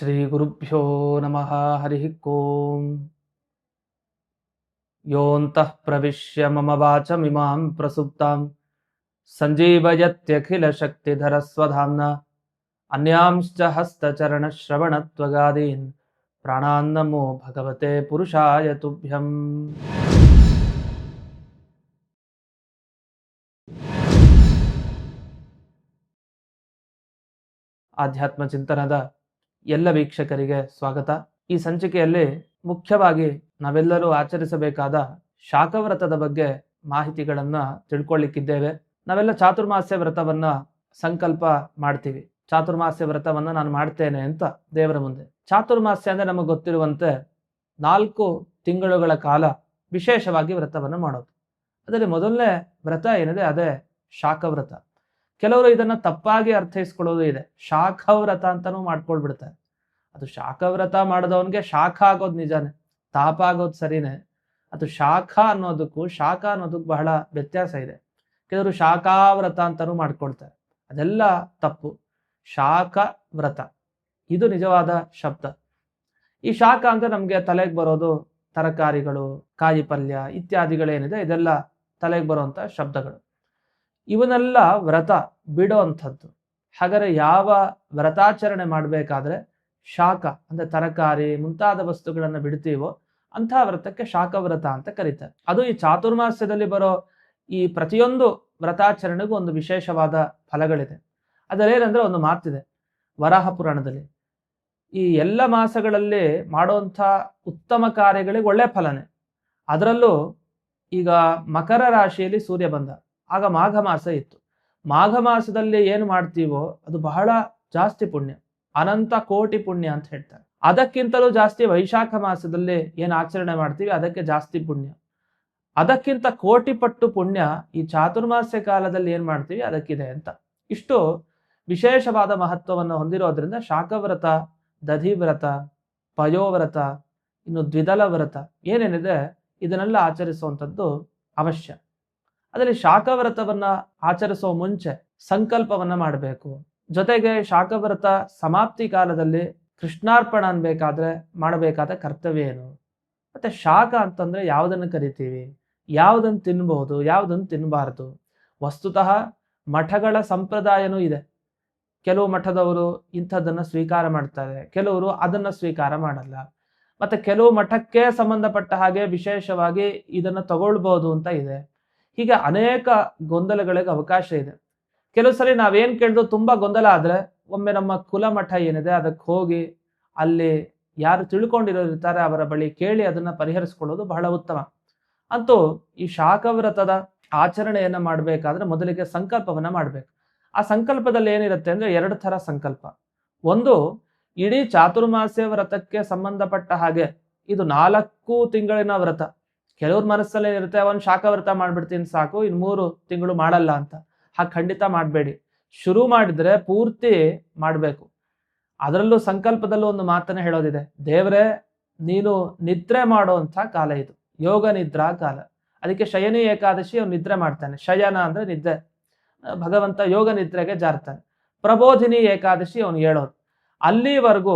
श्रीगुरुभ्यो नमः हरिः ओम् योऽन्तः प्रविश्य मम वाचमिमां प्रसुप्तां सञ्जीवयत्यखिलशक्तिधरस्वधाम्ना अन्यांश्च हस्तचरणश्रवणत्वगादीन् प्राणान्नमो भगवते पुरुषाय तुभ्यम् ಆಧ್ಯಾತ್ಮ ಚಿಂತನದ ಎಲ್ಲ ವೀಕ್ಷಕರಿಗೆ ಸ್ವಾಗತ. ಈ ಸಂಚಿಕೆಯಲ್ಲಿ ಮುಖ್ಯವಾಗಿ ನಾವೆಲ್ಲರೂ ಆಚರಿಸಬೇಕಾದ ಶಾಖವ್ರತದ ಬಗ್ಗೆ ಮಾಹಿತಿಗಳನ್ನ ತಿಳ್ಕೊಳ್ಳಿಕ್ಕಿದ್ದೇವೆ ನಾವೆಲ್ಲ ಚಾತುರ್ಮಾಸ್ಯ ವ್ರತವನ್ನ ಸಂಕಲ್ಪ ಮಾಡ್ತೀವಿ. ಚಾತುರ್ಮಾಸ್ಯ ವ್ರತವನ್ನ ನಾನು ಮಾಡ್ತೇನೆ ಅಂತ ದೇವರ ಮುಂದೆ. ಚಾತುರ್ಮಾಸ್ಯ ಅಂದ್ರೆ ನಮಗೆ ಗೊತ್ತಿರುವಂತೆ ನಾಲ್ಕು ತಿಂಗಳುಗಳ ಕಾಲ ವಿಶೇಷವಾಗಿ ವ್ರತವನ್ನು ಮಾಡೋದು. ಅದರಲ್ಲಿ ಮೊದಲನೇ ವ್ರತ ಏನಿದೆ? ಅದೇ ಶಾಖವ್ರತ. ಕೆಲವರು ಇದನ್ನ ತಪ್ಪಾಗಿ ಅರ್ಥೈಸ್ಕೊಳ್ಳೋದು ಇದೆ. ಶಾಖವ್ರತ ಅಂತಾನೂ ಮಾಡ್ಕೊಳ್ಬಿಡ್ತಾರೆ. ಅದು ಶಾಖವ್ರತ ಮಾಡಿದವನಿಗೆ ಶಾಖ ಆಗೋದು ನಿಜಾನೇ. ತಾಪ ಆಗೋದು ಸರಿನೇ. ಅದು ಶಾಖ ಅನ್ನೋದಕ್ಕೂ ಶಾಖ ಅನ್ನೋದಕ್ಕೂ ಬಹಳ ವ್ಯತ್ಯಾಸ ಇದೆ. ಕೆಲವರು ಶಾಖಾವ್ರತ ಅಂತಾನೂ ಮಾಡ್ಕೊಳ್ತಾರೆ. ಅದೆಲ್ಲ ತಪ್ಪು. ಶಾಖ ವ್ರತ ಇದು ನಿಜವಾದ ಶಬ್ದ. ಈ ಶಾಖ ಅಂದ್ರೆ ನಮಗೆ ತಲೆಗೆ ಬರೋದು ತರಕಾರಿಗಳು ಕಾಯಿ ಪಲ್ಯ ಇತ್ಯಾದಿಗಳೇನಿದೆ. ಇದೆಲ್ಲ ತಲೆಗೆ ಬರುವಂತ ಶಬ್ದಗಳು. ಇವನ್ನೆಲ್ಲ ವ್ರತ ಬಿಡೋ ಅಂಥದ್ದು. ಹಾಗಾದ್ರೆ ಯಾವ ವ್ರತಾಚರಣೆ ಮಾಡಬೇಕಾದ್ರೆ ಶಾಖ ಅಂದ್ರೆ ತರಕಾರಿ ಮುಂತಾದ ವಸ್ತುಗಳನ್ನು ಬಿಡ್ತೀವೋ ಅಂತಹ ವ್ರತಕ್ಕೆ ಶಾಖ ವ್ರತ ಅಂತ ಕರೀತಾರೆ. ಅದು ಈ ಚಾತುರ್ಮಾಸ್ಯದಲ್ಲಿ ಬರೋ ಈ ಪ್ರತಿಯೊಂದು ವ್ರತಾಚರಣೆಗೂ ಒಂದು ವಿಶೇಷವಾದ ಫಲಗಳಿದೆ. ಅದರೇನಂದ್ರೆ ಒಂದು ಮಾತಿದೆ ವರಾಹ ಪುರಾಣದಲ್ಲಿ. ಈ ಎಲ್ಲ ಮಾಸಗಳಲ್ಲಿ ಮಾಡುವಂಥ ಉತ್ತಮ ಕಾರ್ಯಗಳಿಗೆ ಒಳ್ಳೆ ಫಲನೇ. ಅದರಲ್ಲೂ ಈಗ ಮಕರ ರಾಶಿಯಲ್ಲಿ ಸೂರ್ಯ ಬಂದ. ಆಗ ಮಾಘ ಮಾಸ ಇತ್ತು. ಮಾಘ ಮಾಸದಲ್ಲಿ ಏನು ಮಾಡ್ತೀವೋ ಅದು ಬಹಳ ಜಾಸ್ತಿ ಪುಣ್ಯ, ಅನಂತ ಕೋಟಿ ಪುಣ್ಯ ಅಂತ ಹೇಳ್ತಾರೆ. ಅದಕ್ಕಿಂತಲೂ ಜಾಸ್ತಿ ವೈಶಾಖ ಮಾಸದಲ್ಲಿ ಏನು ಆಚರಣೆ ಮಾಡ್ತೀವಿ, ಅದಕ್ಕೆ ಜಾಸ್ತಿ ಪುಣ್ಯ. ಅದಕ್ಕಿಂತ ಕೋಟಿ ಪಟ್ಟು ಪುಣ್ಯ ಈ ಚಾತುರ್ಮಾಸ್ಯ ಕಾಲದಲ್ಲಿ ಏನ್ ಮಾಡ್ತೀವಿ, ಅದಕ್ಕಿದೆ ಅಂತ. ಇಷ್ಟು ವಿಶೇಷವಾದ ಮಹತ್ವವನ್ನು ಹೊಂದಿರೋದ್ರಿಂದ ಶಾಖವ್ರತ, ದಧಿವ್ರತ, ಪಯೋವ್ರತ, ಇನ್ನು ದ್ವಿದಲ ವ್ರತ ಏನೇನಿದೆ, ಇದನ್ನೆಲ್ಲ ಆಚರಿಸುವಂಥದ್ದು ಅವಶ್ಯ. ಅದರಲ್ಲಿ ಶಾಖವ್ರತವನ್ನ ಆಚರಿಸೋ ಮುಂಚೆ ಸಂಕಲ್ಪವನ್ನ ಮಾಡಬೇಕು. ಜೊತೆಗೆ ಶಾಖವ್ರತ ಸಮಾಪ್ತಿ ಕಾಲದಲ್ಲಿ ಕೃಷ್ಣಾರ್ಪಣ ಅನ್ಬೇಕಾದ್ರೆ ಮಾಡಬೇಕಾದ ಕರ್ತವ್ಯ ಏನು? ಮತ್ತೆ ಶಾಖ ಅಂತಂದ್ರೆ ಯಾವುದನ್ನು ಕರಿತೀವಿ? ಯಾವುದನ್ನು ತಿನ್ಬಹುದು? ಯಾವುದನ್ನು ತಿನ್ನಬಾರದು ವಸ್ತುತಃ ಮಠಗಳ ಸಂಪ್ರದಾಯನೂ ಇದೆ. ಕೆಲವು ಮಠದವರು ಇಂಥದ್ದನ್ನು ಸ್ವೀಕಾರ ಮಾಡ್ತಾರೆ. ಕೆಲವರು ಅದನ್ನ ಸ್ವೀಕಾರ ಮಾಡಲ್ಲ. ಮತ್ತೆ ಕೆಲವು ಮಠಕ್ಕೆ ಸಂಬಂಧಪಟ್ಟ ಹಾಗೆ ವಿಶೇಷವಾಗಿ ಇದನ್ನ ತಗೊಳ್ಬಹುದು ಅಂತ ಇದೆ. ಹೀಗೆ ಅನೇಕ ಗೊಂದಲಗಳಿಗೆ ಅವಕಾಶ ಇದೆ. ಕೆಲವು ಸರಿ ನಾವೇನು ಕೇಳಿದ್ರು ತುಂಬಾ ಗೊಂದಲ ಆದ್ರೆ ಒಮ್ಮೆ ನಮ್ಮ ಕುಲಮಠ ಏನಿದೆ ಅದಕ್ಕೆ ಹೋಗಿ ಅಲ್ಲಿ ಯಾರು ತಿಳ್ಕೊಂಡಿರೋರಿರ್ತಾರೆ ಅವರ ಬಳಿ ಕೇಳಿ ಅದನ್ನ ಪರಿಹರಿಸ್ಕೊಳ್ಳೋದು ಬಹಳ ಉತ್ತಮ. ಅಂತೂ ಈ ಶಾಖವ್ರತದ ಆಚರಣೆಯನ್ನ ಮಾಡಬೇಕಾದ್ರೆ ಮೊದಲಿಗೆ ಸಂಕಲ್ಪವನ್ನ ಮಾಡ್ಬೇಕು. ಆ ಸಂಕಲ್ಪದಲ್ಲಿ ಏನಿರುತ್ತೆ ಅಂದ್ರೆ ಎರಡು ತರ ಸಂಕಲ್ಪ. ಒಂದು, ಇಡೀ ಚಾತುರ್ಮಾಸ್ಯ ವ್ರತಕ್ಕೆ ಸಂಬಂಧಪಟ್ಟ ಹಾಗೆ ಇದು ನಾಲ್ಕು ತಿಂಗಳಿನ ವ್ರತ. ಕೆಲವ್ರ ಮನಸ್ಸಲ್ಲಿ ಇರುತ್ತೆ ಒಂದು ಶಾಖ ವ್ರತ ಮಾಡ್ಬಿಡ್ತೀನಿ ಸಾಕು ಇನ್ನು ಮೂರು ತಿಂಗಳು ಮಾಡಲ್ಲ ಅಂತ. ಹಾಗೆ ಖಂಡಿತ ಮಾಡಬೇಡಿ. ಶುರು ಮಾಡಿದ್ರೆ ಪೂರ್ತಿ ಮಾಡಬೇಕು. ಅದರಲ್ಲೂ ಸಂಕಲ್ಪದಲ್ಲೂ ಒಂದು ಮಾತನ್ನೇ ಹೇಳೋದಿದೆ, ದೇವರೇ, ನೀನು ನಿದ್ರೆ ಮಾಡುವಂಥ ಕಾಲ ಇದು. ಯೋಗ ನಿದ್ರಾ ಕಾಲ. ಅದಕ್ಕೆ ಶಯನಿ ಏಕಾದಶಿ ಅವ್ನು ನಿದ್ರೆ ಮಾಡ್ತಾನೆ. ಶಯನ ಅಂದ್ರೆ ನಿದ್ರೆ. ಭಗವಂತ ಯೋಗ ನಿದ್ರೆಗೆ ಜಾರ್ತಾನೆ. ಪ್ರಬೋಧಿನಿ ಏಕಾದಶಿ ಅವನು ಹೇಳೋದು ಅಲ್ಲಿವರೆಗೂ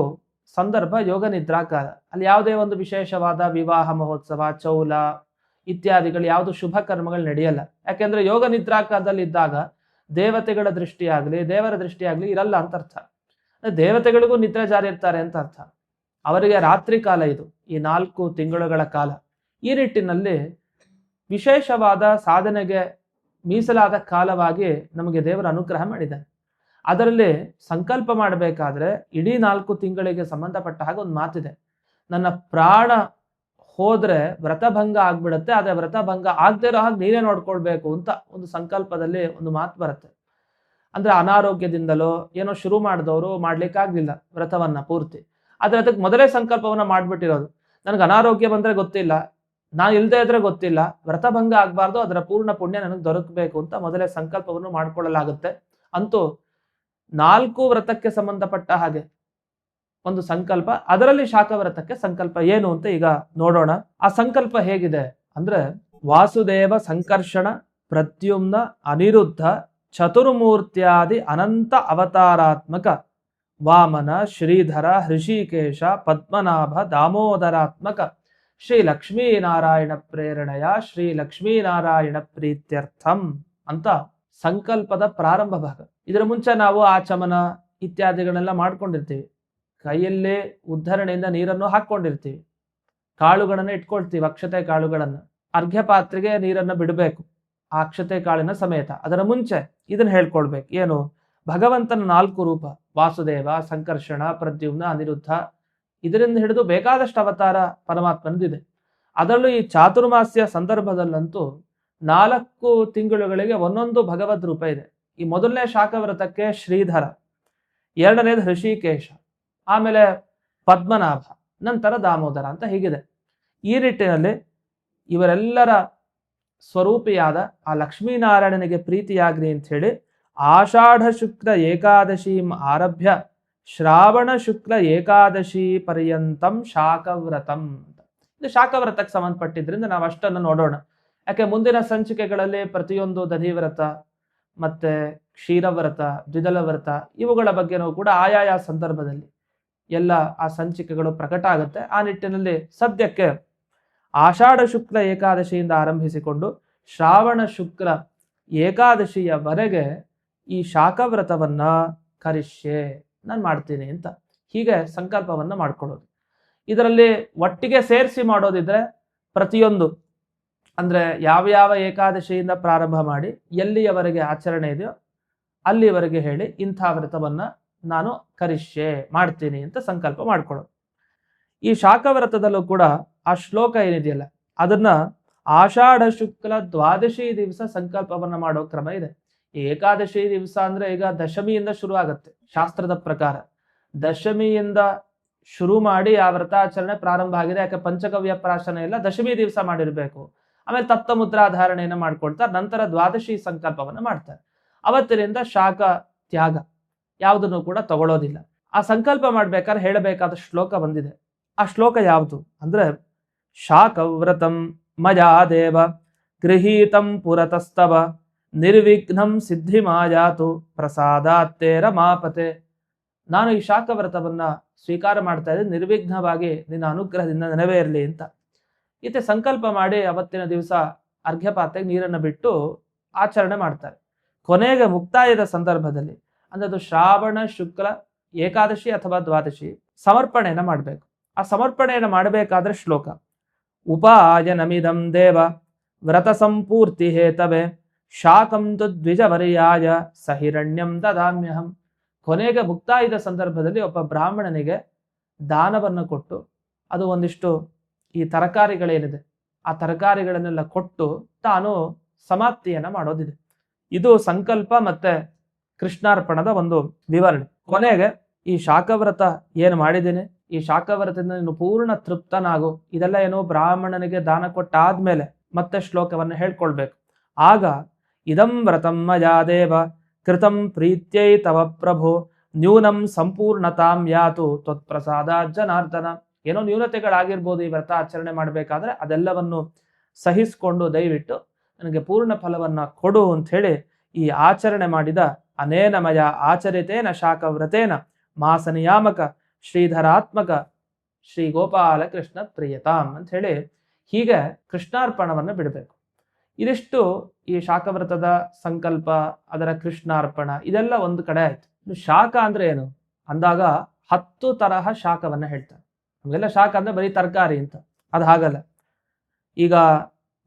ಸಂದರ್ಭ ಯೋಗ ನಿದ್ರಾಕಾಲ ಅಲ್ಲಿ ಯಾವುದೇ ಒಂದು ವಿಶೇಷವಾದ ವಿವಾಹ, ಮಹೋತ್ಸವ, ಚೌಲ ಇತ್ಯಾದಿಗಳು ಯಾವುದು ಶುಭ ಕರ್ಮಗಳು ನಡೆಯಲ್ಲ. ಯಾಕೆಂದ್ರೆ ಯೋಗ ನಿದ್ರಾಕಾಲದಲ್ಲಿ ಇದ್ದಾಗ ದೇವತೆಗಳ ದೃಷ್ಟಿಯಾಗಲಿ, ದೇವರ ದೃಷ್ಟಿಯಾಗಲಿ ಇರಲ್ಲ ಅಂತ ಅರ್ಥ. ದೇವತೆಗಳಿಗೂ ನಿದ್ರೆ ಜಾರಿ ಇರ್ತಾರೆ ಅಂತ ಅರ್ಥ. ಅವರಿಗೆ ರಾತ್ರಿ ಕಾಲ ಇದು, ಈ ನಾಲ್ಕು ತಿಂಗಳುಗಳ ಕಾಲ. ಈ ನಿಟ್ಟಿನಲ್ಲಿ ವಿಶೇಷವಾದ ಸಾಧನೆಗೆ ಮೀಸಲಾದ ಕಾಲವಾಗಿ ನಮಗೆ ದೇವರ ಅನುಗ್ರಹ ಮಾಡಿದ್ದಾನೆ. ಅದರಲ್ಲಿ ಸಂಕಲ್ಪ ಮಾಡಬೇಕಾದ್ರೆ ಇಡೀ ನಾಲ್ಕು ತಿಂಗಳಿಗೆ ಸಂಬಂಧಪಟ್ಟ ಹಾಗೆ ಒಂದು ಮಾತಿದೆ. ನನ್ನ ಪ್ರಾಣ ಹೋದ್ರೆ ವ್ರತಭಂಗ ಆಗ್ಬಿಡತ್ತೆ, ಆದರೆ ವ್ರತಭಂಗ ಆಗದೆ ಇರೋ ಹಾಗೆ ನೀನೇ ನೋಡ್ಕೊಳ್ಬೇಕು ಅಂತ ಒಂದು ಸಂಕಲ್ಪದಲ್ಲಿ ಒಂದು ಮಾತು ಬರುತ್ತೆ. ಅಂದ್ರೆ ಅನಾರೋಗ್ಯದಿಂದಲೋ ಏನೋ ಶುರು ಮಾಡಿದವರು ಮಾಡ್ಲಿಕ್ಕಾಗ್ಲಿಲ್ಲ ವ್ರತವನ್ನ ಪೂರ್ತಿ. ಆದರೆ ಅದಕ್ಕೆ ಮೊದಲೇ ಸಂಕಲ್ಪವನ್ನ ಮಾಡ್ಬಿಟ್ಟಿರೋದು. ನನಗೆ ಅನಾರೋಗ್ಯ ಬಂದ್ರೆ ಗೊತ್ತಿಲ್ಲ, ನಾನು ಇಲ್ಲದೆ ಇದ್ರೆ ಗೊತ್ತಿಲ್ಲ, ವ್ರತಭಂಗ ಆಗಬಾರ್ದು, ಅದರ ಪೂರ್ಣ ಪುಣ್ಯ ನನಗೆ ದೊರಕಬೇಕು ಅಂತ ಮೊದಲೇ ಸಂಕಲ್ಪವನ್ನು ಮಾಡ್ಕೊಳ್ಳಲಾಗುತ್ತೆ. ಅಂತೂ ನಾಲ್ಕು ವ್ರತಕ್ಕೆ ಸಂಬಂಧಪಟ್ಟ ಹಾಗೆ ಒಂದು ಸಂಕಲ್ಪ. ಅದರಲ್ಲಿ ಶಾಖ ವ್ರತಕ್ಕೆ ಸಂಕಲ್ಪ ಏನು ಅಂತ ಈಗ ನೋಡೋಣ. ಆ ಸಂಕಲ್ಪ ಹೇಗಿದೆ ಅಂದ್ರೆ ವಾಸುದೇವ ಸಂಕರ್ಷಣ ಪ್ರತ್ಯುಮ್ನ ಅನಿರುದ್ಧ ಚತುರ್ಮೂರ್ತ್ಯಾದಿ ಅನಂತ ಅವತಾರಾತ್ಮಕ ವಾಮನ ಶ್ರೀಧರ ಹೃಷಿಕೇಶ ಪದ್ಮನಾಭ ದಾಮೋದರಾತ್ಮಕ ಶ್ರೀ ಲಕ್ಷ್ಮೀನಾರಾಯಣ ಪ್ರೇರಣೆಯ ಶ್ರೀ ಲಕ್ಷ್ಮೀನಾರಾಯಣ ಪ್ರೀತ್ಯರ್ಥಂ ಅಂತ ಸಂಕಲ್ಪದ ಪ್ರಾರಂಭ ಭಾಗ. ಇದರ ಮುಂಚೆ ನಾವು ಆಚಮನ ಇತ್ಯಾದಿಗಳನ್ನೆಲ್ಲ ಮಾಡ್ಕೊಂಡಿರ್ತೀವಿ. ಕೈಯಲ್ಲೇ ಉದ್ಧರಣೆಯಿಂದ ನೀರನ್ನು ಹಾಕ್ಕೊಂಡಿರ್ತೀವಿ. ಕಾಳುಗಳನ್ನು ಇಟ್ಕೊಳ್ತೀವಿ, ಅಕ್ಷತೆ ಕಾಳುಗಳನ್ನು. ಅರ್ಘ್ಯ ಪಾತ್ರೆಗೆ ನೀರನ್ನು ಬಿಡಬೇಕು, ಆ ಅಕ್ಷತೆ ಕಾಳಿನ ಸಮೇತ. ಅದರ ಮುಂಚೆ ಇದನ್ನು ಹೇಳ್ಕೊಳ್ಬೇಕು. ಏನು? ಭಗವಂತನ ನಾಲ್ಕು ರೂಪ, ವಾಸುದೇವ, ಸಂಕರ್ಷಣ, ಪ್ರದ್ಯುಮ್ನ, ಅನಿರುದ್ಧ. ಇದರಿಂದ ಹಿಡಿದು ಬೇಕಾದಷ್ಟು ಅವತಾರ ಪರಮಾತ್ಮನದಿದೆ. ಅದರಲ್ಲೂ ಈ ಚಾತುರ್ಮಾಸ್ಯ ಸಂದರ್ಭದಲ್ಲಂತೂ ನಾಲ್ಕು ತಿಂಗಳುಗಳಿಗೆ ಒಂದೊಂದು ಭಗವದ್ ರೂಪ ಇದೆ. ಈ ಮೊದಲನೇ ಶಾಖವ್ರತಕ್ಕೆ ಶ್ರೀಧರ, ಎರಡನೇದು ಹೃಷಿಕೇಶ, ಆಮೇಲೆ ಪದ್ಮನಾಭ, ನಂತರ ದಾಮೋದರ ಅಂತ ಹೀಗಿದೆ. ಈ ನಿಟ್ಟಿನಲ್ಲಿ ಇವರೆಲ್ಲರ ಸ್ವರೂಪಿಯಾದ ಆ ಲಕ್ಷ್ಮೀನಾರಾಯಣನಿಗೆ ಪ್ರೀತಿಯಾಗ್ರಿ ಅಂತ ಹೇಳಿ ಆಷಾಢ ಶುಕ್ಲ ಏಕಾದಶೀಂ ಆರಭ್ಯ ಶ್ರಾವಣ ಶುಕ್ಲ ಏಕಾದಶಿ ಪರ್ಯಂತಂ ಶಾಖವ್ರತಂ ಇದು ಶಾಖವ್ರತಕ್ಕೆ ಸಂಬಂಧಪಟ್ಟಿದ್ರಿಂದ ನಾವು ಅಷ್ಟನ್ನು ನೋಡೋಣ. ಯಾಕೆ ಮುಂದಿನ ಸಂಚಿಕೆಗಳಲ್ಲಿ ಪ್ರತಿಯೊಂದು ದಧಿವ್ರತ ಮತ್ತೆ ಕ್ಷೀರವ್ರತ ದ್ವಿದಲ ವ್ರತ ಇವುಗಳ ಬಗ್ಗೆನೂ ಕೂಡ ಆಯಾಯ ಸಂದರ್ಭದಲ್ಲಿ ಎಲ್ಲ ಆ ಸಂಚಿಕೆಗಳು ಪ್ರಕಟ ಆಗುತ್ತೆ. ಆ ನಿಟ್ಟಿನಲ್ಲಿ ಸದ್ಯಕ್ಕೆ ಆಷಾಢ ಶುಕ್ಲ ಏಕಾದಶಿಯಿಂದ ಆರಂಭಿಸಿಕೊಂಡು ಶ್ರಾವಣ ಶುಕ್ಲ ಏಕಾದಶಿಯವರೆಗೆ ಈ ಶಾಖವ್ರತವನ್ನ ಕರಿಷ್ಯೆ, ನಾನು ಮಾಡ್ತೀನಿ ಅಂತ ಹೀಗೆ ಸಂಕಲ್ಪವನ್ನ ಮಾಡ್ಕೊಳ್ಳೋದು. ಇದರಲ್ಲಿ ಒಟ್ಟಿಗೆ ಸೇರಿಸಿ ಮಾಡೋದಿದ್ರೆ ಪ್ರತಿಯೊಂದು ಅಂದ್ರೆ ಯಾವ ಯಾವ ಏಕಾದಶಿಯಿಂದ ಪ್ರಾರಂಭ ಮಾಡಿ ಎಲ್ಲಿಯವರೆಗೆ ಆಚರಣೆ ಇದೆಯೋ ಅಲ್ಲಿವರೆಗೆ ಹೇಳಿ ಇಂಥ ವ್ರತವನ್ನ ನಾನು ಕರಿಷ್ಯೆ ಮಾಡ್ತೀನಿ ಅಂತ ಸಂಕಲ್ಪ ಮಾಡ್ಕೊಳ್ಳೋದು. ಈ ಶಾಖವ್ರತದಲ್ಲೂ ಕೂಡ ಆ ಶ್ಲೋಕ ಏನಿದೆಯಲ್ಲ, ಅದನ್ನ ಆಷಾಢ ಶುಕ್ಲ ದ್ವಾದಶಿ ದಿವಸ ಸಂಕಲ್ಪವನ್ನ ಮಾಡೋ ಕ್ರಮ ಇದೆ. ಏಕಾದಶಿ ದಿವಸ ಅಂದ್ರೆ ಈಗ ದಶಮಿಯಿಂದ ಶುರು ಆಗುತ್ತೆ ಶಾಸ್ತ್ರದ ಪ್ರಕಾರ. ದಶಮಿಯಿಂದ ಶುರು ಮಾಡಿ ಆ ವ್ರತಾಚರಣೆ ಪ್ರಾರಂಭ ಆಗಿದೆ, ಯಾಕೆ ಪಂಚಗವ್ಯ ಪ್ರಾಶನ ಎಲ್ಲ ದಶಮಿ ದಿವಸ ಮಾಡಿರ್ಬೇಕು. ಆಮೇಲೆ ತಪ್ತ ಮುದ್ರಾಧಾರಣೆಯನ್ನ ಮಾಡ್ಕೊಳ್ತಾರೆ. ನಂತರ ದ್ವಾದಶಿ ಸಂಕಲ್ಪವನ್ನ ಮಾಡ್ತಾರೆ. ಅವತ್ತಿನಿಂದ ಶಾಖ ತ್ಯಾಗ. ಯಾವುದನ್ನು ಕೂಡ ತಗೊಳ್ಳೋದಿಲ್ಲ ಆ ಸಂಕಲ್ಪ ಮಾಡ್ಬೇಕಾದ್ರೆ ಹೇಳಬೇಕಾದ ಶ್ಲೋಕ ಬಂದಿದೆ. ಆ ಶ್ಲೋಕ ಯಾವುದು? ಅಂದ್ರೆ, ಶಾಖವ್ರತಂ ಮಯಾ ದೇವ ಗೃಹೀತಂ ಪುರತಸ್ತವ ನಿರ್ವಿಘ್ನಂ ಸಿದ್ಧಿ ಮಾಯಾತು ಪ್ರಸಾದಾತ್ತೇ ಮಾಪತೆ ನಾನು ಈ ಶಾಖವ್ರತವನ್ನ ಸ್ವೀಕಾರ ಮಾಡ್ತಾ ಇದ್ದೆ ನಿರ್ವಿಘ್ನವಾಗಿ ನಿನ್ನ ಅನುಗ್ರಹದಿಂದ ನೆನವೇ ಇರಲಿ ಅಂತ. ಈತೆ ಸಂಕಲ್ಪ ಮಾಡಿ ಅವತ್ತಿನ ದಿವಸ ಅರ್ಘ್ಯಪಾತ್ರೆಗೆ ನೀರನ್ನು ಬಿಟ್ಟು ಆಚರಣೆ ಮಾಡ್ತಾರೆ. ಕೊನೆಗೆ ಮುಕ್ತಾಯದ ಸಂದರ್ಭದಲ್ಲಿ ಅಂದ್ರೆ ಅದು ಶ್ರಾವಣ, ಶುಕ್ಲ, ಏಕಾದಶಿ ಅಥವಾ ದ್ವಾದಶಿ ಸಮರ್ಪಣೆಯನ್ನು ಮಾಡಬೇಕು. ಆ ಸಮರ್ಪಣೆಯನ್ನು ಮಾಡಬೇಕಾದ್ರೆ ಶ್ಲೋಕ. ಉಪಾಯನಮಿದಂ ದೇವ, ವ್ರತ ಸಂಪೂರ್ತಿ ಹೇತವೆ, ಶಾಕಂ ತು ದ್ವಿಜವರ್ಯಾಯ, ಸಹಿರಣ್ಯಂ ದದಾಮ್ಯಹಂ. ಕೊನೆಗೆ ಮುಕ್ತಾಯದ ಸಂದರ್ಭದಲ್ಲಿ ಒಬ್ಬ ಬ್ರಾಹ್ಮಣನಿಗೆ ದಾನವನ್ನು ಕೊಟ್ಟು ಅದು ಒಂದಿಷ್ಟು ಈ ತರಕಾರಿಗಳೇನಿದೆ, ಆ ತರಕಾರಿಗಳನ್ನೆಲ್ಲ ಕೊಟ್ಟು ತಾನು ಸಮಾಪ್ತಿಯನ್ನ ಮಾಡೋದಿದೆ. ಇದು ಸಂಕಲ್ಪ ಮತ್ತೆ ಕೃಷ್ಣಾರ್ಪಣದ ಒಂದು ವಿವರಣೆ. ಕೊನೆಗೆ ಈ ಶಾಖವ್ರತ ಏನು ಮಾಡಿದ್ದೀನಿ? ಈ ಶಾಖವ್ರತದಿಂದ ನೀನು ಪೂರ್ಣ ತೃಪ್ತನಾಗು. ಇದೆಲ್ಲ ಏನು ಬ್ರಾಹ್ಮಣನಿಗೆ ದಾನ ಕೊಟ್ಟಾದ್ಮೇಲೆ ಮತ್ತೆ ಶ್ಲೋಕವನ್ನು ಹೇಳ್ಕೊಳ್ಬೇಕು. ಆಗ ಇದಂ ವ್ರತಂ ಮಜಾದೇವ ಕೃತಂ ಪ್ರೀತ್ಯೈ ತವ ಪ್ರಭು, ನ್ಯೂನಂ ಸಂಪೂರ್ಣತಾಂ ಯಾತು ತ್ವತ್ಪ್ರಸಾದ ಜನಾರ್ದನ ಏನೋ ನ್ಯೂನತೆಗಳಾಗಿರ್ಬೋದು ಈ ವ್ರತ ಆಚರಣೆ ಮಾಡಬೇಕಾದ್ರೆ ಅದೆಲ್ಲವನ್ನು ಸಹಿಸಿಕೊಂಡು ದಯವಿಟ್ಟು ನನಗೆ ಪೂರ್ಣ ಫಲವನ್ನ ಕೊಡು ಅಂತ ಹೇಳಿ ಈ ಆಚರಣೆ ಮಾಡಿದ ಅನೇನಮಯ ಆಚರಿತೇನ ಶಾಖವ್ರತೇನ ಮಾಸ ನಿಯಾಮಕ ಶ್ರೀಧರಾತ್ಮಕ ಶ್ರೀ ಗೋಪಾಲ ಕೃಷ್ಣ ಪ್ರಿಯತಾಂ ಅಂತ ಹೇಳಿ ಹೀಗೆ ಕೃಷ್ಣಾರ್ಪಣವನ್ನು ಬಿಡಬೇಕು. ಇದಿಷ್ಟು ಈ ಶಾಖವ್ರತದ ಸಂಕಲ್ಪ, ಅದರ ಕೃಷ್ಣಾರ್ಪಣ, ಇದೆಲ್ಲ ಒಂದು ಕಡೆ ಆಯ್ತು. ಶಾಖ ಅಂದ್ರೆ ಏನು? ಅಂದಾಗ ಹತ್ತು ತರಹ ಶಾಖವನ್ನು ಹೇಳ್ತಾರೆ. ನಮಗೆಲ್ಲ ಶಾಖ ಅಂದರೆ ಬರೀ ತರಕಾರಿ ಅಂತ. ಅದು ಹಾಗಲ್ಲ. ಈಗ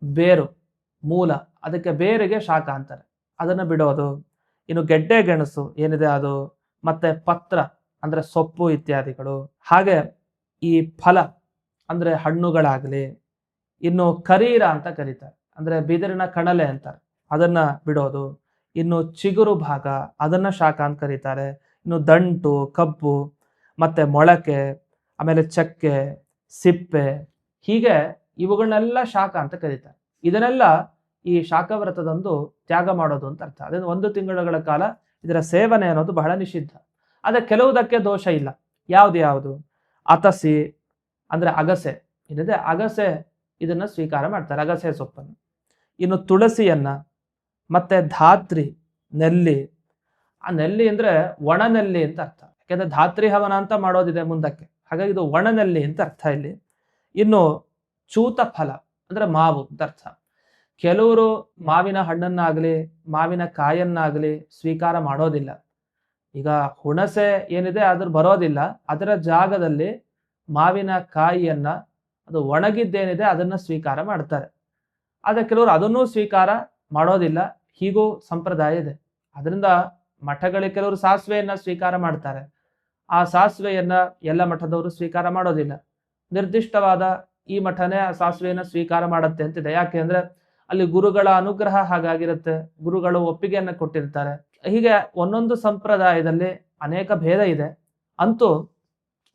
ಬೇರು, ಮೂಲ, ಅದಕ್ಕೆ ಬೇರಿಗೆ ಶಾಖ ಅಂತಾರೆ. ಅದನ್ನು ಬಿಡೋದು, ಇನ್ನು ಗೆಡ್ಡೆ ಗೆಣಸು, ಏನಿದೆ ಅದು, ಮತ್ತೆ ಪತ್ರ, ಅಂದ್ರೆ ಸೊಪ್ಪು ಇತ್ಯಾದಿಗಳು. ಹಾಗೆ ಈ ಫಲ, ಅಂದ್ರೆ ಹಣ್ಣುಗಳಾಗಲಿ, ಇನ್ನು ಕರೀರ ಅಂತ ಕರೀತಾರೆ. ಅಂದ್ರೆ ಬಿದಿರಿನ ಕಣಲೆ ಅಂತಾರೆ. ಅದನ್ನ ಬಿಡೋದು. ಇನ್ನು ಚಿಗುರು ಭಾಗ, ಅದನ್ನ ಶಾಖ ಅಂತ ಕರೀತಾರೆ. ಇನ್ನು ದಂಟು, ಕಬ್ಬು, ಮತ್ತೆ ಮೊಳಕೆ ಆಮೇಲೆ ಚಕ್ಕೆ, ಸಿಪ್ಪೆ, ಹೀಗೆ ಇವುಗಳನ್ನೆಲ್ಲ ಶಾಖ ಅಂತ ಕರೀತಾರೆ. ಇದನ್ನೆಲ್ಲ ಈ ಶಾಖವ್ರತದಂದು ತ್ಯಾಗ ಮಾಡೋದು ಅಂತ ಅರ್ಥ. ಅದೇ ಒಂದು ತಿಂಗಳುಗಳ ಕಾಲ ಇದರ ಸೇವನೆ ಅನ್ನೋದು ಬಹಳ ನಿಷಿದ್ಧ. ಆದರೆ ಕೆಲವುದಕ್ಕೆ ದೋಷ ಇಲ್ಲ. ಯಾವ್ದು ಯಾವುದು? ಅತಸಿ, ಅಂದ್ರೆ ಅಗಸೆ. ಏನಿದೆ? ಅಗಸೆ ಇದನ್ನ ಸ್ವೀಕಾರ ಮಾಡ್ತಾರೆ. ಅಗಸೆ ಸೊಪ್ಪನ್ನು. ಇನ್ನು ತುಳಸಿಯನ್ನ, ಮತ್ತೆ ಧಾತ್ರಿ, ನೆಲ್ಲಿ. ಆ ನೆಲ್ಲಿ ಅಂದ್ರೆ ಒಣ ನೆಲ್ಲಿ ಅಂತ ಅರ್ಥ. ಯಾಕೆಂದರೆ ಧಾತ್ರಿ ಹವನ ಅಂತ ಮಾಡೋದಿದೆ ಮುಂದಕ್ಕೆ. ಹಾಗಾಗಿ ಇದು ಒಣನಲ್ಲಿ ಅಂತ ಅರ್ಥ ಇಲ್ಲಿ. ಇನ್ನು ಚೂತ ಫಲ ಅಂದ್ರೆ ಮಾವು ಅಂತ ಅರ್ಥ. ಕೆಲವರು ಮಾವಿನ ಹಣ್ಣನ್ನಾಗಲಿ, ಮಾವಿನ ಕಾಯನ್ನಾಗಲಿ ಸ್ವೀಕಾರ ಮಾಡೋದಿಲ್ಲ. ಈಗ ಹುಣಸೆ ಏನಿದೆ ಅದ್ರ ಬರೋದಿಲ್ಲ. ಅದರ ಜಾಗದಲ್ಲಿ ಮಾವಿನ ಕಾಯಿಯನ್ನ, ಅದು ಒಣಗಿದ್ದೇನಿದೆ ಅದನ್ನ ಸ್ವೀಕಾರ ಮಾಡ್ತಾರೆ. ಆದರೆ ಕೆಲವರು ಅದನ್ನೂ ಸ್ವೀಕಾರ ಮಾಡೋದಿಲ್ಲ. ಹೀಗೂ ಸಂಪ್ರದಾಯ ಇದೆ. ಅದರಿಂದ ಮಠಗಳಿಗೆ ಕೆಲವರು ಸಾಸಿವೆಯನ್ನ ಸ್ವೀಕಾರ ಮಾಡ್ತಾರೆ. ಆ ಸಾಸಿವೆಯನ್ನ ಎಲ್ಲ ಮಠದವರು ಸ್ವೀಕಾರ ಮಾಡೋದಿಲ್ಲ. ನಿರ್ದಿಷ್ಟವಾದ ಈ ಮಠನೇ ಆ ಸಾಸಿವೆಯನ್ನ ಸ್ವೀಕಾರ ಮಾಡುತ್ತೆ ಅಂತಿದೆ. ಯಾಕೆ ಅಂದ್ರೆ ಅಲ್ಲಿ ಗುರುಗಳ ಅನುಗ್ರಹ ಹಾಗಾಗಿರುತ್ತೆ. ಗುರುಗಳು ಒಪ್ಪಿಗೆಯನ್ನ ಕೊಟ್ಟಿರ್ತಾರೆ. ಹೀಗೆ ಒಂದೊಂದು ಸಂಪ್ರದಾಯದಲ್ಲಿ ಅನೇಕ ಭೇದ ಇದೆ. ಅಂತೂ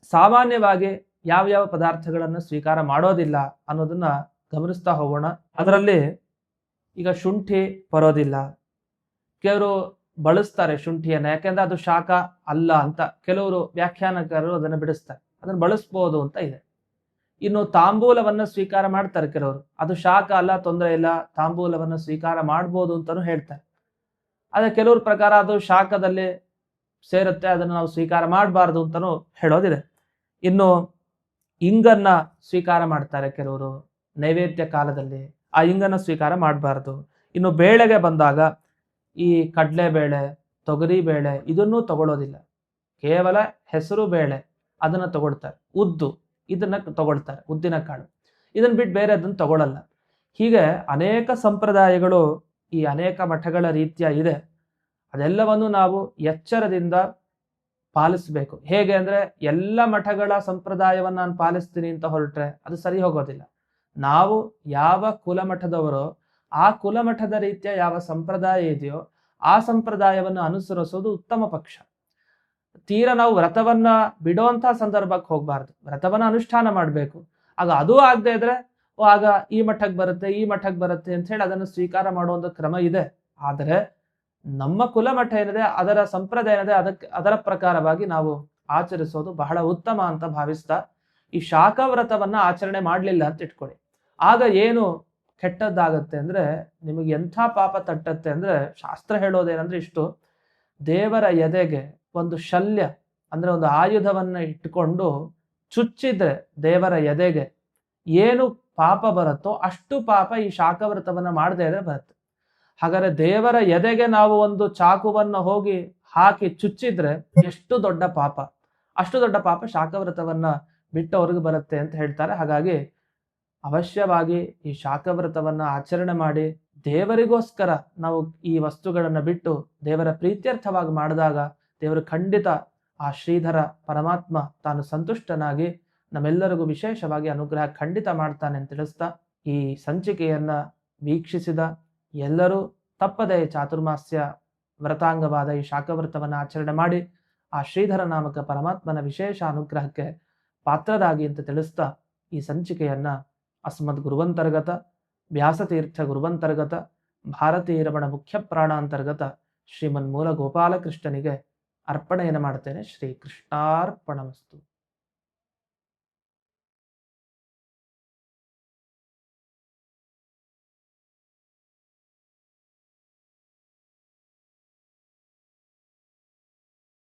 ಸಾಮಾನ್ಯವಾಗಿ ಯಾವ ಯಾವ ಪದಾರ್ಥಗಳನ್ನು ಸ್ವೀಕಾರ ಮಾಡೋದಿಲ್ಲ ಅನ್ನೋದನ್ನ ಗಮನಿಸ್ತಾ ಹೋಗೋಣ. ಅದರಲ್ಲಿ ಈಗ ಶುಂಠಿ ಬರೋದಿಲ್ಲ ಕೆಲವರು ಬಳಸ್ತಾರೆ ಶುಂಠಿಯನ್ನ, ಯಾಕೆಂದ್ರೆ ಅದು ಶಾಖ ಅಲ್ಲ ಅಂತ ಕೆಲವರು ವ್ಯಾಖ್ಯಾನಕಾರರು ಅದನ್ನು ಬಿಡಿಸ್ತಾರೆ. ಅದನ್ನು ಬಳಸ್ಬೋದು ಅಂತ ಇದೆ. ಇನ್ನು ತಾಂಬೂಲವನ್ನ ಸ್ವೀಕಾರ ಮಾಡ್ತಾರೆ ಕೆಲವರು. ಅದು ಶಾಖ ಅಲ್ಲ, ತೊಂದರೆ ಇಲ್ಲ, ತಾಂಬೂಲವನ್ನ ಸ್ವೀಕಾರ ಮಾಡ್ಬೋದು ಅಂತಲೂ ಹೇಳ್ತಾರೆ. ಆದರೆ ಕೆಲವ್ರ ಪ್ರಕಾರ ಅದು ಶಾಖದಲ್ಲಿ ಸೇರುತ್ತೆ, ಅದನ್ನು ನಾವು ಸ್ವೀಕಾರ ಮಾಡಬಾರ್ದು ಅಂತಲೂ ಹೇಳೋದಿದೆ. ಇನ್ನು ಇಂಗನ್ನ ಸ್ವೀಕಾರ ಮಾಡ್ತಾರೆ ಕೆಲವರು ನೈವೇದ್ಯ ಕಾಲದಲ್ಲಿ. ಆ ಇಂಗನ್ನ ಸ್ವೀಕಾರ ಮಾಡಬಾರ್ದು. ಇನ್ನು ಬೇಳೆಗೆ ಬಂದಾಗ ಈ ಕಡಲೆಬೇಳೆ ತೊಗರಿ ಬೇಳೆ ಇದನ್ನೂ ತಗೊಳ್ಳೋದಿಲ್ಲ ಕೇವಲ ಹೆಸರು ಬೇಳೆ ಅದನ್ನ ತಗೊಳ್ತಾರೆ. ಉದ್ದು ಇದನ್ನ ತಗೊಳ್ತಾರೆ, ಉದ್ದಿನ ಕಾಳು. ಇದನ್ನ ಬಿಟ್ಟು ಬೇರೆ ಅದನ್ನು ತಗೊಳ್ಳಲ್ಲ ಹೀಗೆ ಅನೇಕ ಸಂಪ್ರದಾಯಗಳು ಈ ಅನೇಕ ಮಠಗಳ ರೀತಿಯ ಇದೆ. ಅದೆಲ್ಲವನ್ನು ನಾವು ಎಚ್ಚರದಿಂದ ಪಾಲಿಸಬೇಕು. ಹೇಗೆ ಅಂದ್ರೆ ಎಲ್ಲ ಮಠಗಳ ಸಂಪ್ರದಾಯವನ್ನ ನಾನು ಪಾಲಿಸ್ತೀನಿ ಅಂತ ಹೊರಟ್ರೆ ಅದು ಸರಿ ಹೋಗೋದಿಲ್ಲ. ನಾವು ಯಾವ ಕುಲಮಠದವರೋ ಆ ಕುಲಮಠದ ರೀತಿಯ ಯಾವ ಸಂಪ್ರದಾಯ ಇದೆಯೋ ಆ ಸಂಪ್ರದಾಯವನ್ನು ಅನುಸರಿಸೋದು ಉತ್ತಮ ಪಕ್ಷ. ತೀರ ನಾವು ವ್ರತವನ್ನ ಬಿಡುವಂತಹ ಸಂದರ್ಭಕ್ಕೆ ಹೋಗ್ಬಾರ್ದು. ವ್ರತವನ್ನ ಅನುಷ್ಠಾನ ಮಾಡಬೇಕು. ಆಗ ಅದು ಆಗದೆ ಇದ್ರೆ ಆಗ ಈ ಮಠಕ್ಕೆ ಬರುತ್ತೆ, ಈ ಮಠಕ್ಕೆ ಬರುತ್ತೆ ಅಂತ ಹೇಳಿ ಅದನ್ನು ಸ್ವೀಕಾರ ಮಾಡುವಂತ ಕ್ರಮ ಇದೆ. ಆದರೆ ನಮ್ಮ ಕುಲಮಠ ಏನಿದೆ, ಅದರ ಸಂಪ್ರದಾಯ ಏನಿದೆ, ಅದಕ್ಕೆ, ಅದರ ಪ್ರಕಾರವಾಗಿ ನಾವು ಆಚರಿಸೋದು ಬಹಳ ಉತ್ತಮ ಅಂತ ಭಾವಿಸ್ತಾ ಈ ಶಾಖ ವ್ರತವನ್ನ ಆಚರಣೆ ಮಾಡಲಿಲ್ಲ ಅಂತ ಇಟ್ಕೊಳ್ಳಿ. ಆಗ ಏನು ಕೆಟ್ಟದ್ದಾಗತ್ತೆ ಅಂದ್ರೆ ನಿಮಗೆ ಎಂಥ ಪಾಪ ತಟ್ಟತ್ತೆ ಅಂದ್ರೆ ಶಾಸ್ತ್ರ ಹೇಳೋದೇನಂದ್ರೆ ಇಷ್ಟು, ದೇವರ ಎದೆಗೆ ಒಂದು ಶಲ್ಯ ಅಂದ್ರೆ ಒಂದು ಆಯುಧವನ್ನ ಇಟ್ಕೊಂಡು ಚುಚ್ಚಿದ್ರೆ ದೇವರ ಎದೆಗೆ ಏನು ಪಾಪ ಬರುತ್ತೋ ಅಷ್ಟು ಪಾಪ ಈ ಶಾಖವ್ರತವನ್ನ ಮಾಡದೇ ಇದ್ರೆ ಬರುತ್ತೆ. ಹಾಗಾದ್ರೆ ದೇವರ ಎದೆಗೆ ನಾವು ಒಂದು ಚಾಕುವನ್ನ ಹೋಗಿ ಹಾಕಿ ಚುಚ್ಚಿದ್ರೆ ಎಷ್ಟು ದೊಡ್ಡ ಪಾಪ, ಅಷ್ಟು ದೊಡ್ಡ ಪಾಪ ಶಾಖವ್ರತವನ್ನ ಬಿಟ್ಟವ್ರಿಗೆ ಬರುತ್ತೆ ಅಂತ ಹೇಳ್ತಾರೆ. ಹಾಗಾಗಿ ಅವಶ್ಯವಾಗಿ ಈ ಶಾಖವ್ರತವನ್ನು ಆಚರಣೆ ಮಾಡಿ ದೇವರಿಗೋಸ್ಕರ ನಾವು ಈ ವಸ್ತುಗಳನ್ನ ಬಿಟ್ಟು ದೇವರ ಪ್ರೀತ್ಯರ್ಥವಾಗಿ ಮಾಡಿದಾಗ ದೇವರು ಖಂಡಿತ ಆ ಶ್ರೀಧರ ಪರಮಾತ್ಮ ತಾನು ಸಂತುಷ್ಟನಾಗಿ ನಮ್ಮೆಲ್ಲರಿಗೂ ವಿಶೇಷವಾಗಿ ಅನುಗ್ರಹ ಖಂಡಿತ ಮಾಡ್ತಾನೆ ಅಂತ ತಿಳಿಸ್ತಾ ಈ ಸಂಚಿಕೆಯನ್ನ ವೀಕ್ಷಿಸಿದ ಎಲ್ಲರೂ ತಪ್ಪದೇ ಚಾತುರ್ಮಾಸ್ಯ ವ್ರತಾಂಗವಾದ ಈ ಶಾಖವ್ರತವನ್ನು ಆಚರಣೆ ಮಾಡಿ ಆ ಶ್ರೀಧರ ನಾಮಕ ಪರಮಾತ್ಮನ ವಿಶೇಷ ಅನುಗ್ರಹಕ್ಕೆ ಪಾತ್ರರಾಗಿ ಅಂತ ತಿಳಿಸ್ತಾ ಈ ಸಂಚಿಕೆಯನ್ನ ಅಸ್ಮದ್ ಗುರುವಂತರ್ಗತ ವ್ಯಾಸತೀರ್ಥ ಗುರುವಂತರ್ಗತ ಭಾರತೀಯ ರಮಣ ಮುಖ್ಯ ಪ್ರಾಣಾಂತರ್ಗತ ಶ್ರೀಮನ್ಮೂಲ ಗೋಪಾಲಕೃಷ್ಣನಿಗೆ ಅರ್ಪಣೆಯನ್ನು ಮಾಡ್ತೇನೆ. ಶ್ರೀ ಕೃಷ್ಣಾರ್ಪಣಮಸ್ತು